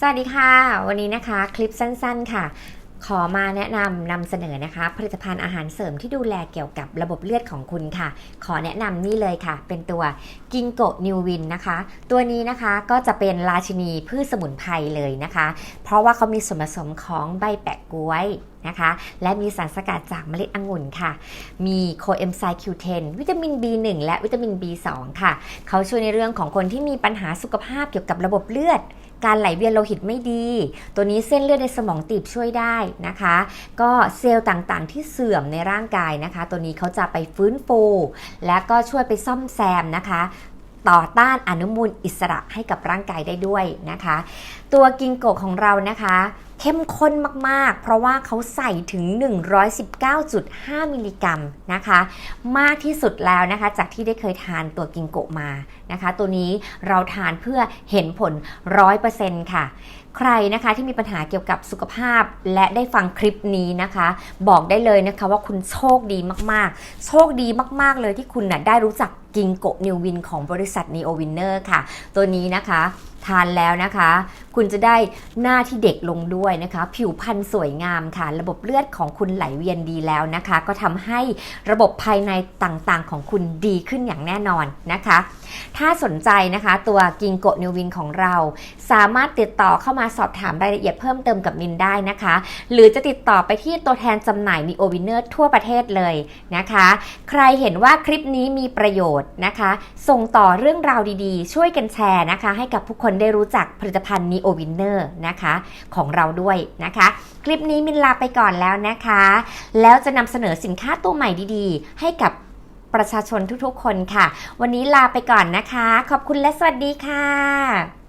สวัสดีค่ะ วันนี้นะคะคลิปสั้นๆค่ะ ขอมาแนะนำนำเสนอนะคะ ผลิตภัณฑ์อาหารเสริมที่ดูแลเกี่ยวกับระบบเลือดของคุณค่ะ ขอแนะนำนี่เลยค่ะ เป็นตัวกิงโกนิววินนะคะ ตัวนี้นะคะก็จะเป็นราชินีพืชสมุนไพรเลยนะคะ เพราะว่าเขามีส่วนผสมของใบแปะกล้วยนะคะและมีสารสกัดจากเมล็ดองุ่นค่ะ มีโคเอนไซม์ Q10 วิตามิน B1 และวิตามิน B2 ค่ะ เขาช่วยในเรื่องของคนที่มีปัญหาสุขภาพเกี่ยวกับระบบเลือด การไหลเวียนโลหิตไม่ดี ตัวนี้เส้นเลือดในสมองตีบช่วยได้นะคะ ก็เซลล์ต่างๆ ที่เสื่อมในร่างกายนะคะ ตัวนี้เขาจะไปฟื้นฟู และก็ช่วยไปซ่อมแซมนะคะ ต่อต้านอนุมูลอิสระให้กับร่างกายได้ด้วยนะคะ ตัวกิงโกะของเรานะคะ เข้มข้นมากๆ เพราะว่าเขาใส่ถึง 119.5 มิลลิกรัมนะคะ มากที่สุดแล้วนะคะ จากที่ได้เคยทานตัวกิงโกะมานะคะ ตัวนี้เราทานเพื่อเห็นผล 100%ค่ะใครนะคะที่มีปัญหาเกี่ยวกับสุขภาพและได้ฟังคลิปนี้นะคะ บอกได้เลยนะคะว่าคุณโชคดีมากๆ โชคดีมากๆเลยที่คุณน่ะได้รู้จัก กิงโกะนิววินของบริษัทเนโอวินเนอร์ค่ะ ตัวนี้นะคะ ทานแล้วนะคะ คุณจะได้หน้าที่เด็กลงด้วยนะคะ ผิวพรรณสวยงามค่ะ ระบบเลือดของคุณไหลเวียนดีแล้วนะคะ ก็ทำให้ระบบภายในต่างๆ ของคุณดีขึ้นอย่างแน่นอนนะคะ ถ้าสนใจนะคะ ตัวกิงโกนิววินของเรา สามารถติดต่อเข้ามาสอบถามรายละเอียดเพิ่มเติมกับมินได้นะคะ หรือจะติดต่อไปที่ตัวแทนจำหน่าย Neo Winner ทั่วประเทศเลยนะคะ ใครเห็นว่าคลิปนี้มีประโยชน์นะคะ ส่งต่อเรื่องราวดีๆ ช่วยกันแชร์นะคะ ให้กับผู้คนได้รู้จักผลิตภัณฑ์ Neo Winner นะคะของเราด้วยนะคะ คลิปนี้มินลาไปก่อนแล้วนะคะ แล้วจะนำเสนอสินค้าตัวใหม่ดีๆ ให้กับประชาชนทุกๆ คนค่ะ วันนี้ลาไปก่อนนะคะ ขอบคุณและสวัสดีค่ะ